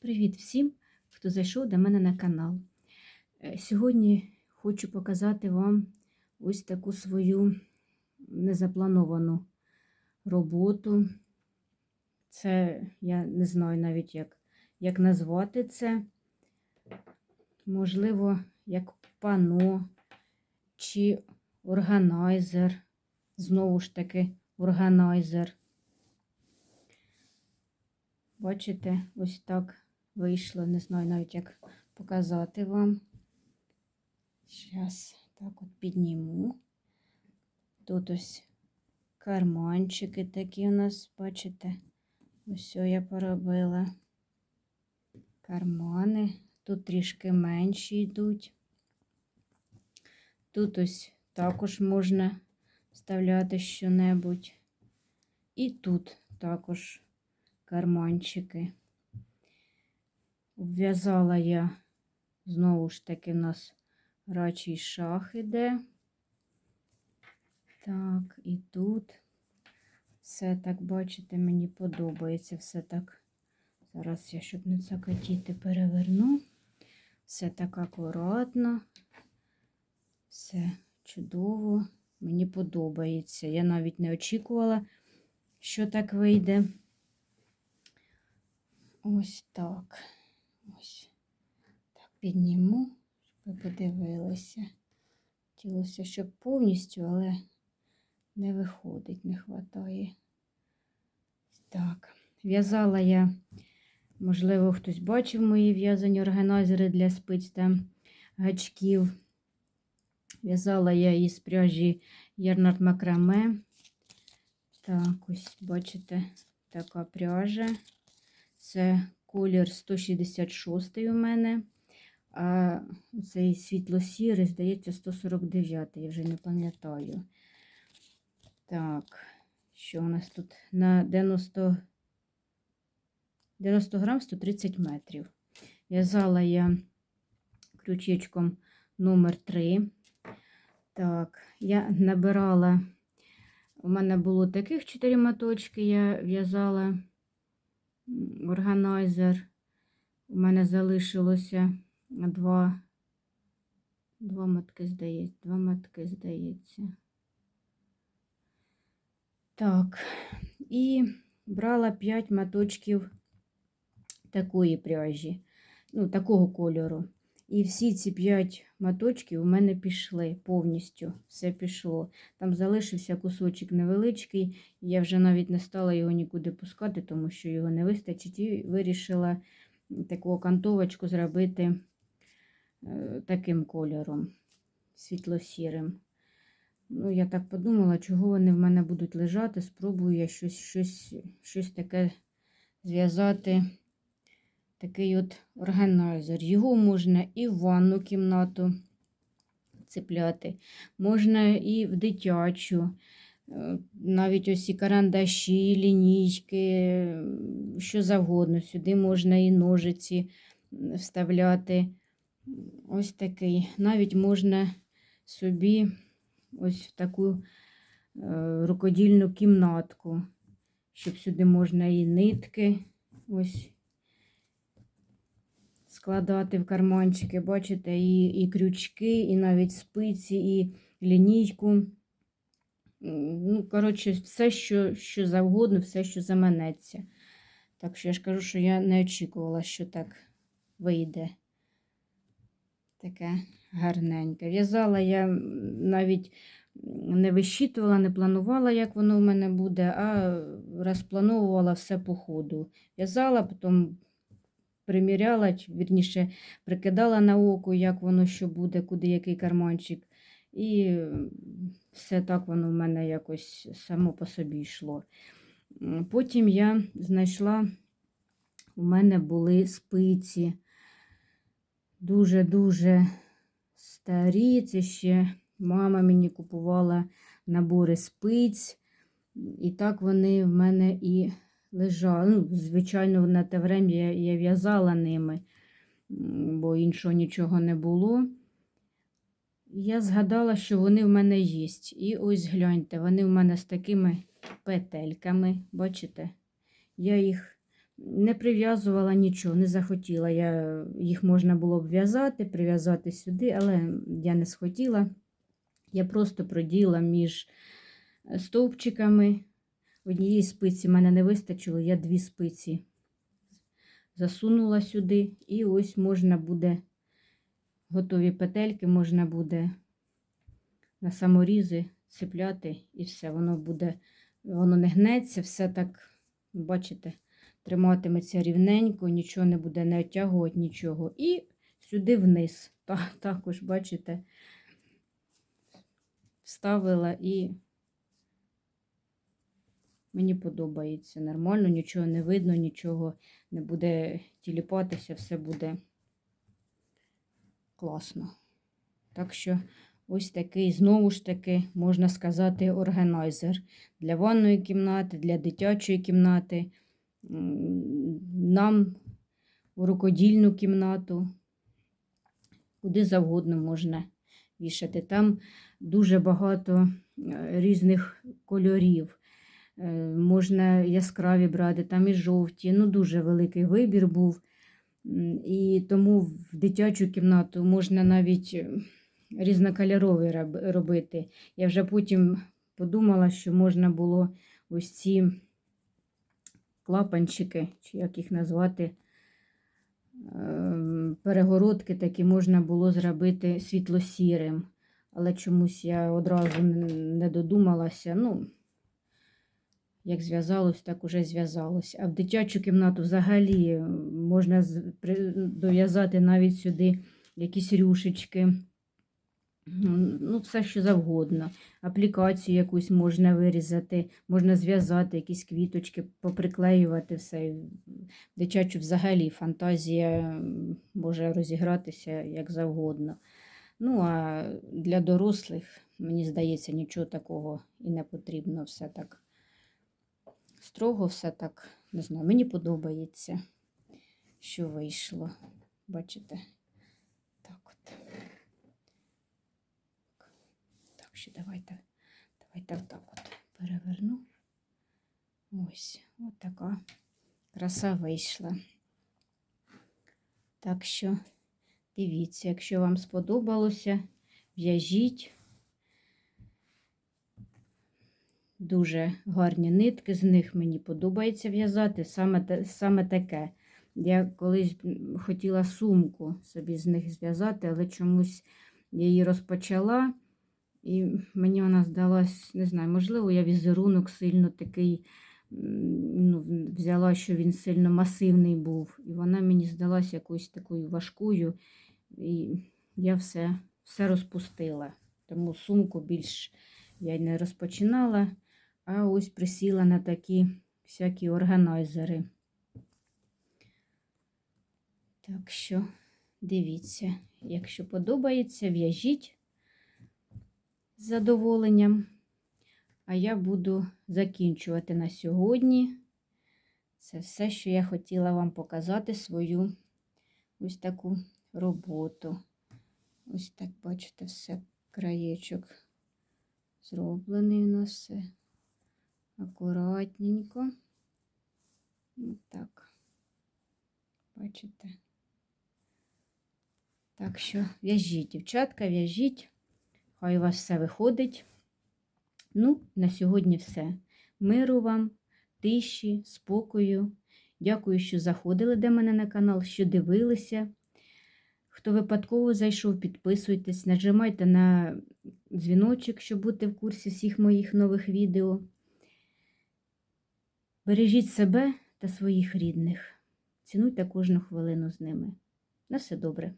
Привіт всім, хто зайшов до мене на канал. Е, Сьогодні хочу показати вам ось таку свою незаплановану роботу. Це я не знаю навіть, як, як назвати це. Можливо, як пано чи органайзер. Знову ж таки, органайзер. Бачите, ось так вийшло. Не знаю навіть, як показати вам. Зараз так от підніму. Тут ось карманчики такі у нас, бачите? Ось я поробила. Кармани. Тут трішки менші йдуть. Тут ось також можна вставляти що-небудь. І тут також карманчики. В'язала я, знову ж таки, у нас рачий шах іде. Так, і тут все так, бачите, мені подобається. Все так. Зараз я, щоб не закатіти, переверну. Все так акуратно. Все чудово. Мені подобається. Я навіть не очікувала, що так вийде. Ось так. Ось. Так, підніму, щоб ви подивилися. Хотілося, щоб повністю, але не виходить, не вистачає. Так, в'язала я, можливо, хтось бачив мої в'язані органайзери для спиць та гачків. В'язала я із пряжі Ярнард Макраме. Так, ось, бачите, така пряжа. Це колір 166 у мене. А цей світло-сірий, здається, 149, я вже не пам'ятаю. Так, що у нас тут на 90 90 грам 130 метрів. В'язала я крючечком номер 3. Так, я набирала, у мене було таких 4 моточки, я в'язала органайзер. У мене залишилося два, два матки, здається, два матки, здається. Так, і брала 5 маточків такої пряжі, ну, такого кольору. І всі ці 5 моточків у мене пішли повністю. Все пішло. Там залишився кусочок невеличкий, я вже навіть не стала його нікуди пускати, тому що його не вистачить. І вирішила таку окантовочку зробити е, таким кольором, світло-сірим. Ну, я так подумала, чого вони в мене будуть лежати. Спробую я щось, щось, щось таке зв'язати такий от органайзер. Його можна і в ванну кімнату цепляти, можна і в дитячу. Е, Навіть ось і карандаші, лінійки, що завгодно. Сюди можна і ножиці вставляти. Ось такий. Навіть можна собі ось в таку е, рукодільну кімнатку, щоб сюди можна і нитки. Ось складати в карманчики, бачите, і і крючки, і навіть спиці, і лінійку. Ну, коротше, все, що що завгодно, все, що заманеться. Так що я ж кажу, що я не очікувала, що так вийде. Таке гарненьке. В'язала я навіть не вищитувала, не планувала, як воно в мене буде, а розплановувала все по ходу. В'язала, потім приміряла, вірніше, прикидала на око, як воно що буде, куди який карманчик. І все так воно в мене якось само по собі йшло. Потім я знайшла, у мене були спиці. Дуже-дуже старі. Це ще мама мені купувала набори спиць. І так вони в мене і лежали. Ну, Звичайно, на те время я, я в'язала ними, бо іншого нічого не було. Я згадала, що вони в мене є. І ось гляньте, вони в мене з такими петельками. Бачите? Я їх Не прив'язувала нічого, не захотіла. Я, їх можна було б в'язати, прив'язати сюди, але я не схотіла. Я просто проділа між е, стовпчиками. Однієї спиці мене не вистачило, я дві спиці засунула сюди, і ось можна буде готові петельки, можна буде на саморізи цепляти, і все, воно буде, воно не гнеться, все так, бачите, триматиметься рівненько, нічого не буде не оттягувати, нічого. І сюди вниз. Та, також, бачите, вставила і мені подобається. Нормально, нічого не видно, нічого не буде тіліпатися, все буде класно. Так що ось такий, знову ж таки, можна сказати, органайзер для ванної кімнати, для дитячої кімнати, нам у рукодільну кімнату, куди завгодно можна вішати. Там дуже багато е, різних кольорів. Е, Можна яскраві брати, там і жовті. Ну, дуже великий вибір був. І тому в дитячу кімнату можна навіть різнокольорові роб- робити. Я вже потім подумала, що можна було ось ці клапанчики, чи як їх назвати, ем, перегородки такі можна було зробити світло-сірим. Але чомусь я одразу не додумалася. Ну, як зв'язалось, так уже зв'язалось. А в дитячу кімнату взагалі е, можна дов'язати навіть сюди якісь рюшечки. Ну, все, що завгодно. Аплікацію якусь можна вирізати, можна зв'язати, якісь квіточки, поприклеювати все. В Дитячу взагалі фантазія може розігратися як завгодно. Ну, а для дорослих, мені здається, нічого такого і не потрібно. Все так строго, все так, не знаю, мені подобається, що вийшло. Бачите? Так от. Так що давайте, давайте отак от переверну. Ось, от така краса вийшла. Так що дивіться, якщо вам сподобалося, в'яжіть. Дуже гарні нитки, з них мені подобається в'язати саме, саме таке. Я колись хотіла сумку собі з них зв'язати, але чомусь я її розпочала, і мені вона здалась, не знаю, можливо, я візерунок сильно такий ну, взяла, що він сильно масивний був. І вона мені здалась якоюсь такою важкою. І я все, все розпустила. Тому сумку більш я не розпочинала, а ось присіла на такі всякі органайзери. Так що дивіться, якщо подобається, в'яжіть з задоволенням. А я буду закінчувати на сьогодні. Це все, що я хотіла вам показати свою ось таку роботу. Ось так, бачите, все краєчок зроблений у нас все акуратненько. Так, бачите. Так що в'яжіть, дівчатка, в'яжіть, хай у вас все виходить. Ну, на сьогодні все. Миру вам, тиші, спокою. Дякую, що заходили до мене на канал, що дивилися. Хто випадково зайшов, підписуйтесь, нажимайте на дзвіночок, щоб бути в курсі всіх моїх нових відео. Бережіть себе та своїх рідних. Цінуйте кожну хвилину з ними. На все добре.